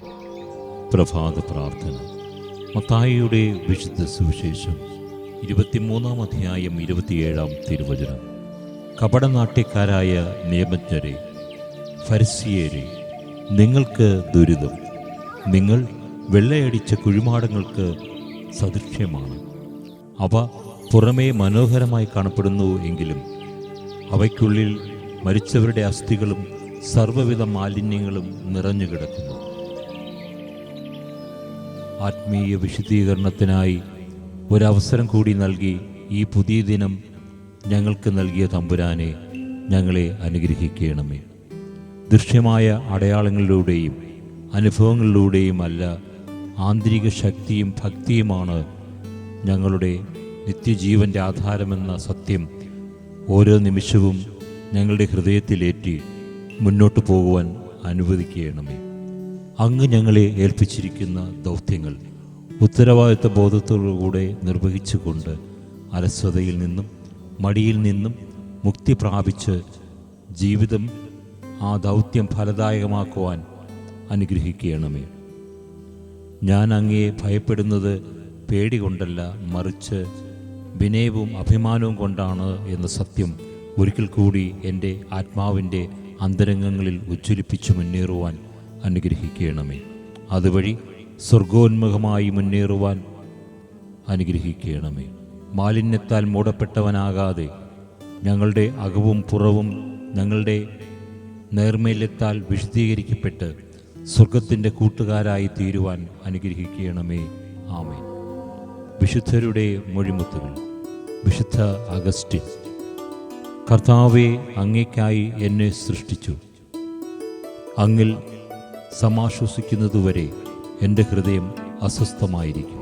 പ്രഭാത പ്രാർത്ഥന മത്തായിയുടെ വിശുദ്ധ സുവിശേഷം ഇരുപത്തിമൂന്നാം അധ്യായം ഇരുപത്തിയേഴാം തിരുവചനം. കപടനാട്യക്കാരായ നിയമജ്ഞരെ ഫരിസിയരെ നിങ്ങൾക്ക് ദുരിതം. നിങ്ങൾ വെള്ളയടിച്ച കുഴിമാടങ്ങൾക്ക് സദൃശ്യമാണ്. അവ പുറമേ മനോഹരമായി കാണപ്പെടുന്നു എങ്കിലും അവയ്ക്കുള്ളിൽ മരിച്ചവരുടെ അസ്ഥികളും സർവവിധ മാലിന്യങ്ങളും നിറഞ്ഞു കിടക്കുന്നു ആത്മീയ വിശുദ്ധീകരണത്തിനായി ഒരവസരം കൂടി നൽകി ഈ പുതിയ ദിനം ഞങ്ങൾക്ക് നൽകിയ തമ്പുരാനെ ഞങ്ങളെ അനുഗ്രഹിക്കണമേ. ദൃശ്യമായ അടയാളങ്ങളിലൂടെയും അനുഭവങ്ങളിലൂടെയുമല്ല ആന്തരിക ശക്തിയും ഭക്തിയുമാണ് ഞങ്ങളുടെ നിത്യജീവന്റെ ആധാരമെന്ന സത്യം ഓരോ നിമിഷവും ഞങ്ങളുടെ ഹൃദയത്തിലേറ്റി മുന്നോട്ട് പോകുവാൻ അനുവദിക്കണമേ. അങ്ങ് ഞങ്ങളെ ഏൽപ്പിച്ചിരിക്കുന്ന ദൗത്യങ്ങൾ ഉത്തരവാദിത്ത ബോധത്തോടുകൂടെ നിർവഹിച്ചുകൊണ്ട് അലസ്വതയിൽ നിന്നും മടിയിൽ നിന്നും മുക്തി പ്രാപിച്ച് ജീവിതം ആ ദൗത്യം ഫലദായകമാക്കുവാൻ അനുഗ്രഹിക്കണമേ. ഞാൻ അങ്ങയെ ഭയപ്പെടുന്നത് പേടി കൊണ്ടല്ല മറിച്ച് വിനയവും അഭിമാനവും കൊണ്ടാണ് എന്ന സത്യം ഒരിക്കൽ കൂടി എന്റെ ആത്മാവിന്റെ അന്തരംഗങ്ങളിൽ ഉജ്ജ്വലിപ്പിച്ചു മുന്നേറുവാൻ അനുഗ്രഹിക്കണമേ. അതുവഴി സ്വർഗോന്മുഖമായി മുന്നേറുവാൻ അനുഗ്രഹിക്കണമേ. മാലിന്യത്താൽ മൂടപ്പെട്ടവനാകാതെ ഞങ്ങളുടെ അകവും പുറവും ഞങ്ങളുടെ നേർമേല്യത്താൽ വിശദീകരിക്കപ്പെട്ട് സ്വർഗത്തിന്റെ കൂട്ടുകാരായി തീരുവാൻ അനുഗ്രഹിക്കണമേ. ആമേ വിശുദ്ധരുടെ മൊഴിമുത്തുകൾ. വിശുദ്ധ അഗസ്റ്റിൻ. കർത്താവെ അങ്ങേക്കായി എന്നെ സൃഷ്ടിച്ചു. അങ്ങിൽ സമാശ്വസിക്കുന്നതുവരെ എന്റെ ഹൃദയം അസ്വസ്ഥമായിരിക്കും.